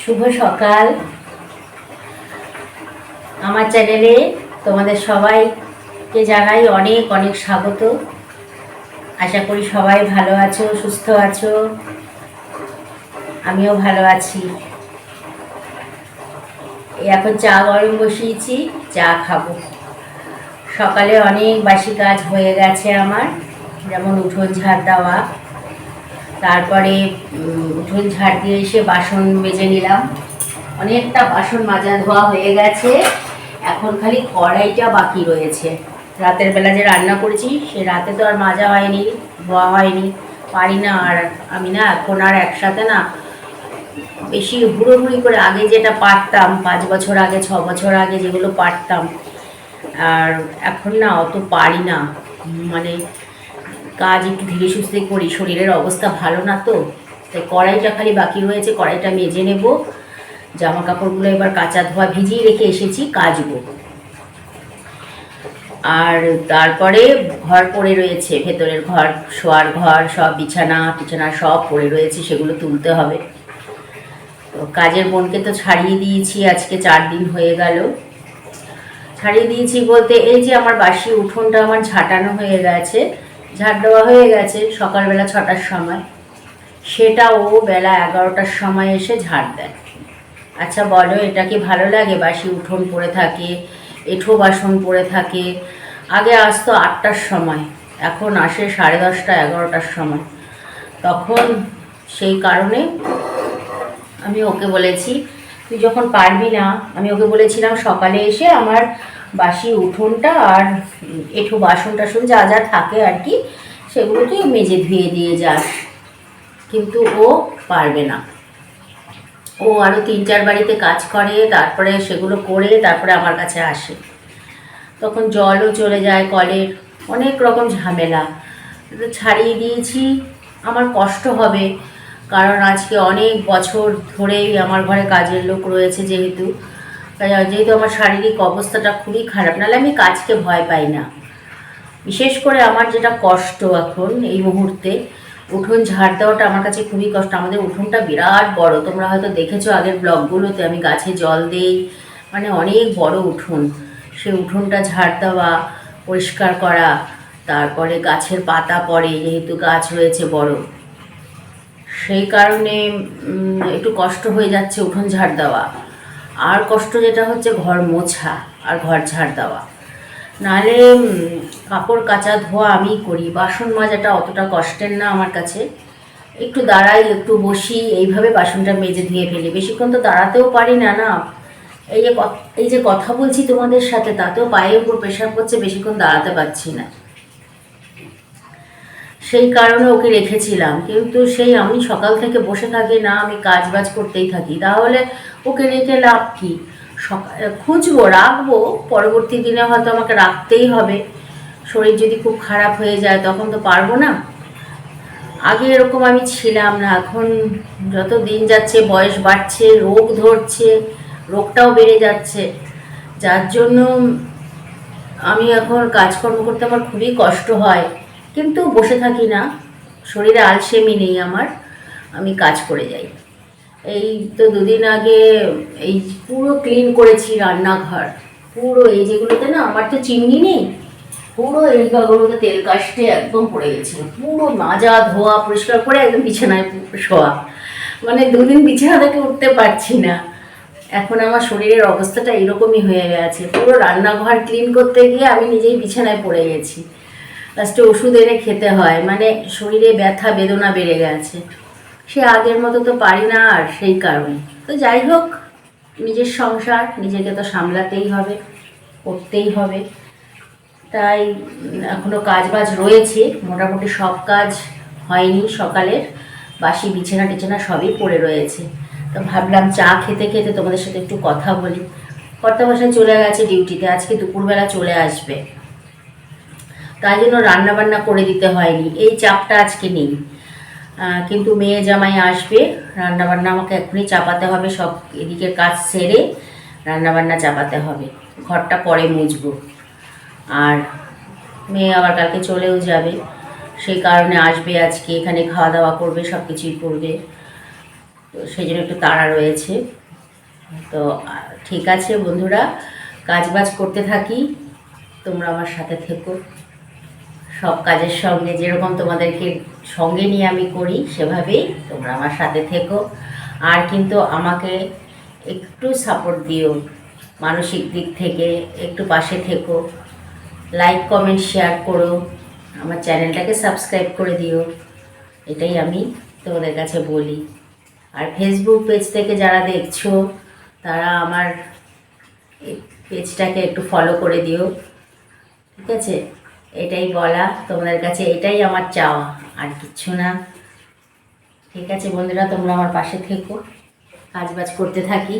শুভ সকাল। আমার চ্যানেলে তোমাদের সবাইকে জানাই অনেক অনেক স্বাগত। আশা করি সবাই ভালো আছো, সুস্থ আছো। আমিও ভালো আছি। এখন চা গরম বসিয়েছি, চা খাব। সকালে অনেক বাসি কাজ হয়ে গেছে আমার, যেমন উঠোন ঝাড় দেওয়া তারপরে উঠোন ঝাড় দিয়ে এসে বাসন মেজে নিলাম। অনেকটা বাসন মাজা ধোয়া হয়ে গেছে। এখন খালি কড়াইটা বাকি রয়েছে। রাতের বেলা যে রান্না করেছি, সে রাতে তো আর মাজা হয়নি, ধোয়া হয়নি। পারি না আর আমি না এখন আর একসাথে না বেশি হুড়োহুড়ি করে আগে যেটা পারতাম, পাঁচ বছর আগে, ছ বছর আগে যেগুলো পারতাম। আর এখন না অত পারি না। মানে কাজ একটু ধীরে সুস্থে করি, শরীরের অবস্থা ভালো না তো? তাই কড়াইটা খালি বাকি রয়েছে, কড়াইটা মেজে নেব। জামা কাপড়গুলো এবার কাঁচা ধোয়া ভিজিয়ে রেখে এসেছি, কাচবো। আর তারপরে ঘর পড়ে রয়েছে, ভেতরের ঘর, শোয়ার ঘর, সব বিছানা, টিছানা সব পড়ে রয়েছে, সেগুলো তুলতে হবে। তো কাজের বোনকে তো ছাড়িয়ে দিয়েছি, আজকে চার দিন হয়ে গেল। ছাড়িয়ে দিয়েছি বলতে এই যে আমার বাসি উঠোনটা আমার ঝাঁটানো হয়ে গেছে ঝাড় দেওয়া হয়ে গেছে সকালবেলা ছটার সময়। সেটা ও বেলা এগারোটার সময় এসে ঝাড় দেয়। আচ্ছা বলো, এটা কি ভালো লাগে? বাসি উঠোন পড়ে থাকে, এঁঠো বাসন পড়ে থাকে। আগে আসতো আটটার সময়, এখন আসে সাড়ে দশটা, এগারোটার সময়। তখন সেই কারণে আমি ওকে বলেছি, তুই যখন পারবি না, আমি ওকে বলেছিলাম সকালে এসে আমার বাসি উঠোনটা আর এঁঠো বাসন টাসন যা যা থাকে আর কি সেগুলো তুই মেজে ধুয়ে দিয়ে যাস কিন্তু ও পারবে না। ও আরও তিন চার বাড়িতে কাজ করে, তারপরে সেগুলো করে তারপরে আমার কাছে আসে। তখন জলও চলে যায় কলের, অনেক রকম ঝামেলা। ছাড়িয়ে দিয়েছি, আমার কষ্ট হবে। কারণ আজকে অনেক বছর ধরেই আমার ঘরে কাজের লোক রয়েছে যেহেতু। যেহেতু আমার শারীরিক অবস্থাটা খুবই খারাপ, নাহলে আমি কাজকে ভয় পাই না। বিশেষ করে আমার যেটা কষ্ট এখন এই মুহূর্তে, উঠোন ঝাড় দেওয়াটা আমার কাছে খুবই কষ্ট। আমাদের উঠোনটা বিরাট বড়, তোমরা হয়তো দেখেছ আগের ব্লগগুলোতে, আমি গাছে জল দেই মানে অনেক বড় উঠোন। সে উঠোনটা ঝাড় দেওয়া, পরিষ্কার করা, তারপরে গাছের পাতা পড়ে, যেহেতু গাছ রয়েছে বড়। সেই কারণে একটু কষ্ট হয়ে যাচ্ছে উঠোন ঝাড় দেওয়া। আর কষ্ট যেটা হচ্ছে ঘর মোছা আর ঘর ঝাড় দেওয়া। নাহলে কাপড় কাচা ধোয়া আমি করি, বাসন মাজাটা অতটা কষ্টের না আমার কাছে। একটু দাঁড়াই, একটু বসি, এইভাবে বাসনটা মেজে ধুয়ে ফেলি। বেশিক্ষণ তো দাঁড়াতেও পারি না না। এই যে এই যে কথা বলছি তোমাদের সাথে, তাতেও পায়ের উপর প্রেশার পড়ছে, বেশিক্ষণ দাঁড়াতে পারছি না। সেই কারণে ওকে রেখেছিলাম। কিন্তু সেই আমি সকাল থেকে বসে থাকি না, আমি কাজ বাজ করতেই থাকি। তাহলে ওকে রেখে লাভ কি? খুঁজবো, রাখব। পরবর্তী দিনে হয়তো আমাকে রাখতেই হবে। শরীর যদি খুব খারাপ হয়ে যায়, তখন তো পারব না। আগে এরকম আমি ছিলাম না। এখন যত দিন যাচ্ছে, বয়স বাড়ছে, রোগ ধরছে, রোগটাও বেড়ে যাচ্ছে। যার জন্য আমি এখন কাজকর্ম করতে আমার খুবই কষ্ট হয়। কিন্তু বসে থাকি না। শরীরে আলসেমি নেই আমার, আমি কাজ করে যাই। এই তো দুদিন আগে এই পুরো ক্লিন করেছি রান্নাঘর। পুরো এই যেগুলোতে না আমার তো চিমনি নেই, পুরো এই গাগুলোতে তেল কাস্টে একদম পড়ে গেছিল পুরো মাজা, ধোয়া, পরিষ্কার করে একদম বিছানায় শোয়া। মানে দুদিন বিছানা থেকে উঠতে পারছি না। এখন আমার শরীরের অবস্থাটা এরকমই হয়ে গেছে। পুরো রান্নাঘর ক্লিন করতে গিয়ে আমি নিজেই বিছানায় পড়ে গেছি। লাস্টে ওষুধ এনে খেতে হয়। মানে শরীরে ব্যথা বেদনা বেড়ে গেছে। সে আগের মতো তো পারি না আর সেই কারণে। তো যাই হোক নিজের সংসার নিজেকে তো সামলাতেই হবে করতেই হবে। তাই উম, এখনও কাজ বাজ রয়েছে। মোটামুটি সব কাজ হয়নি সকালের। বাসি বিছানা টিছানা সবই পড়ে রয়েছে। তো ভাবলাম চা খেতে খেতে তোমাদের সাথে একটু কথা বলি। কর্তাবাসায় চলে গেছে ডিউটিতে। আজকে দুপুরবেলা চলে আসবে। তাই জন্য রান্না বান্না করে দিতে হয়নি। এই চাপটা আজকে নেই। কিন্তু মেয়ে জামাই আসবে রান্না বান্না আমাকে এখনই চাপাতে হবে, সব এদিকে কাজ সেরে রান্না বান্না চাপাতে হবে। ঘরটা পরে মুছবো। আর মেয়ে আবার কালকে চলেও যাবে, সেই কারণে আসবে আজকে, এখানে খাওয়া দাওয়া করবে সব কিছুই করবে। তো সেই জন্য একটু তাড়া রয়েছে। তো, ঠিক আছে বন্ধুরা কাজ বাজ করতে থাকি, তোমরা আমার সাথে থেকো। সব কাজের সঙ্গে যেরকম তোমাদেরকে সঙ্গে নিয়ে আমি করি, সেভাবেই তোমরা আমার সাথে থেকো। আর কিন্তু আমাকে একটু সাপোর্ট দিও মানসিক দিক থেকে, একটু পাশে থেকো। লাইক কমেন্ট শেয়ার করো। আমার চ্যানেলটাকে সাবস্ক্রাইব করে দিও। এটাই আমি তোমাদের কাছে বলি। আর ফেসবুক পেজ থেকে যারা দেখছ, তারা আমার পেজটাকে একটু ফলো করে দিও। ঠিক আছে? এটাই বলা, তোমাদের কাছে এটাই আমার চাওয়া, আর কিচ্ছু না। ঠিক আছে বন্ধুরা, তোমরা আমার পাশে থেকো কাজ বাজ করতে থাকি।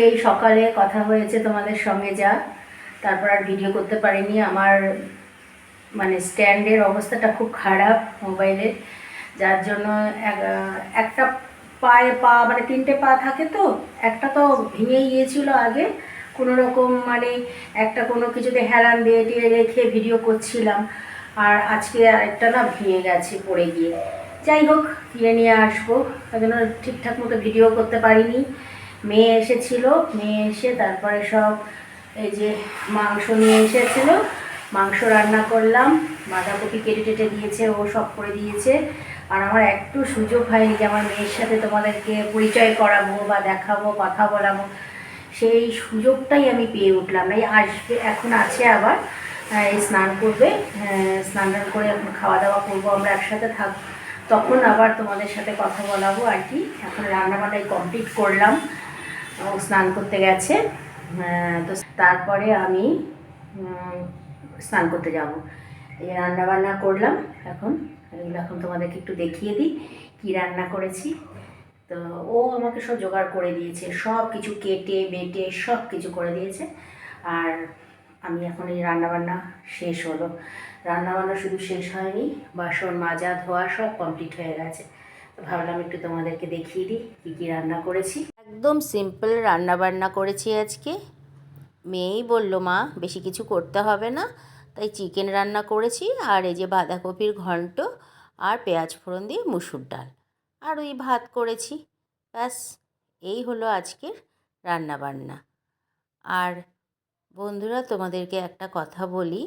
সেই সকালে কথা হয়েছে তোমাদের সঙ্গে যা। তারপর আর ভিডিও করতে পারিনি। আমার মানে স্ট্যান্ডের অবস্থাটা খুব খারাপ মোবাইলের যার জন্য একটা পায়ে পা মানে তিনটে পা থাকে তো, একটা তো ভেঙেই গিয়েছিল আগে। কোনো রকম মানে একটা কোনো কিছুতে হেলান দিয়ে টিয়ে রেখে ভিডিও করছিলাম। আর আজকে আরেকটা না ভেঙে গেছে পড়ে গিয়ে। যাই হোক ফিরে নিয়ে আসব। তাই জন্য ঠিকঠাক মতো ভিডিও করতে পারিনি। মেয়ে এসেছিল মেয়ে এসে তারপরে সব এই যে মাংস নিয়ে এসেছিল। মাংস রান্না করলাম বাঁধাকপি কেটে টেটে দিয়েছে ও সব করে দিয়েছে। আর আমার একটু সুযোগ হয়নি যে আমার মেয়ের সাথে তোমাদেরকে পরিচয় করাবো বা দেখাবো কথা বলাবো। সেই সুযোগটাই আমি পেয়ে উঠলাম। এই আসবে এখন আছে আবার এই স্নান করবে আহ, স্নান করে এখন খাওয়া দাওয়া করব আমরা একসাথে থাক তখন আবার তোমাদের সাথে কথা বলাবো আর কি। এখন রান্নাবান্নাই কমপ্লিট করলাম। স্নান করতে গেছে। তো তারপরে আমি স্নান করতে যাব। এই রান্না বান্না করলাম এখন। এগুলো এখন তোমাদেরকে একটু দেখিয়ে দিই, কী রান্না করেছি। তো ও আমাকে সব জোগাড় করে দিয়েছে, সব কিছু কেটে, বেটে, সব কিছু করে দিয়েছে। আর আমি এখন এই রান্নাবান্না শেষ হলো। রান্নাবান্না শুধু শেষ হয়নি, বাসন মাজা, ধোয়া সব কমপ্লিট হয়ে গেছে। তো ভাবলাম একটু তোমাদেরকে দেখিয়ে দিই, কী কী রান্না করেছি। একদম সিম্পল রান্না বান্না করেছি আজকে। মেয়েই বলল, মা, বেশি কিছু করতে হবে না। তাই চিকেন রান্না করেছি, আর এই যে বাঁধাকপির ঘন্ট আর পেঁয়াজ ফোড়ন দিয়ে মুসুর ডাল। আর ওই ভাত করেছি। ব্যাস, এই হলো আজকের রান্না বান্না আর বন্ধুরা, তোমাদেরকে একটা কথা বলি।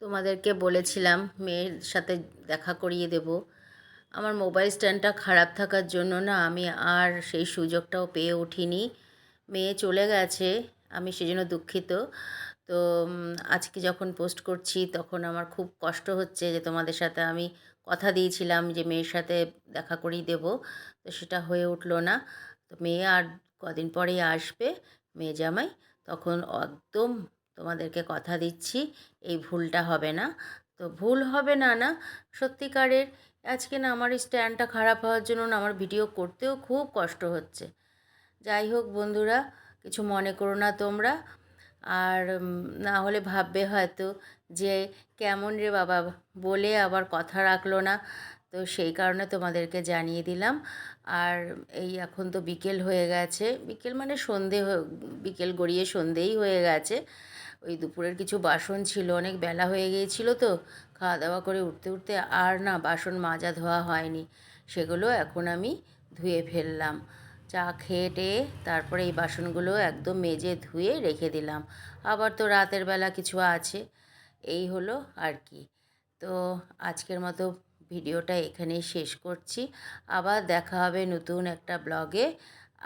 তোমাদেরকে বলেছিলাম, মেয়ের সাথে দেখা করিয়ে দেব। আমার মোবাইল স্ট্যান্ডটা খারাপ থাকার জন্য না আমি আর সেই সুযোগটাও পেয়ে উঠিনি। মেয়ে চলে গেছে, আমি সেজন্য দুঃখিত। তো আজকে যখন পোস্ট করছি তখন আমার খুব কষ্ট হচ্ছে যে তোমাদের সাথে আমি কথা দিয়েছিলাম যে মেয়ের সাথে দেখা করিয়ে দেব, তো সেটা হয়ে উঠল না। তো মেয়ে আর কদিন পরেই আসবে, মেয়ে জামাই, তখন একদম তোমাদেরকে কথা দিচ্ছি, এই ভুলটা হবে না। তো ভুল হবে না না, সত্যিকারের আজকে না আমার স্ট্যান্ডটা খারাপ হওয়ার জন্য না আমার ভিডিও করতেও খুব কষ্ট হচ্ছে। যাই হোক বন্ধুরা, কিছু মনে করো না তোমরা। আর না হলে ভাববে হয়তো যে কেমন রে বাবা, বলে আবার কথা রাখল না। তো সেই কারণে তোমাদেরকে জানিয়ে দিলাম। আর এই এখন তো বিকেল হয়ে গেছে। বিকেল মানে সন্ধে বিকেল গড়িয়ে সন্ধেই হয়ে গেছে। ওই দুপুরের কিছু বাসন ছিল, অনেক বেলা হয়ে গিয়েছিল তো। খাওয়া দাওয়া করে উঠতে উঠতে আর না বাসন মাজা ধোয়া হয়নি। সেগুলো এখন আমি ধুয়ে ফেললাম। চা খেয়ে টেয়ে তারপরে এই বাসনগুলো একদম মেজে ধুয়ে রেখে দিলাম। আবার তো রাতের বেলা কিছু আছে। এই হলো আর কি। তো আজকের মতো ভিডিওটা এখানেই শেষ করছি। আবার দেখা হবে নতুন একটা ব্লগে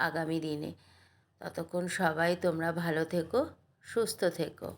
আগামী দিনে। ততক্ষণ সবাই তোমরা ভালো থেকো, সুস্থ থেকো।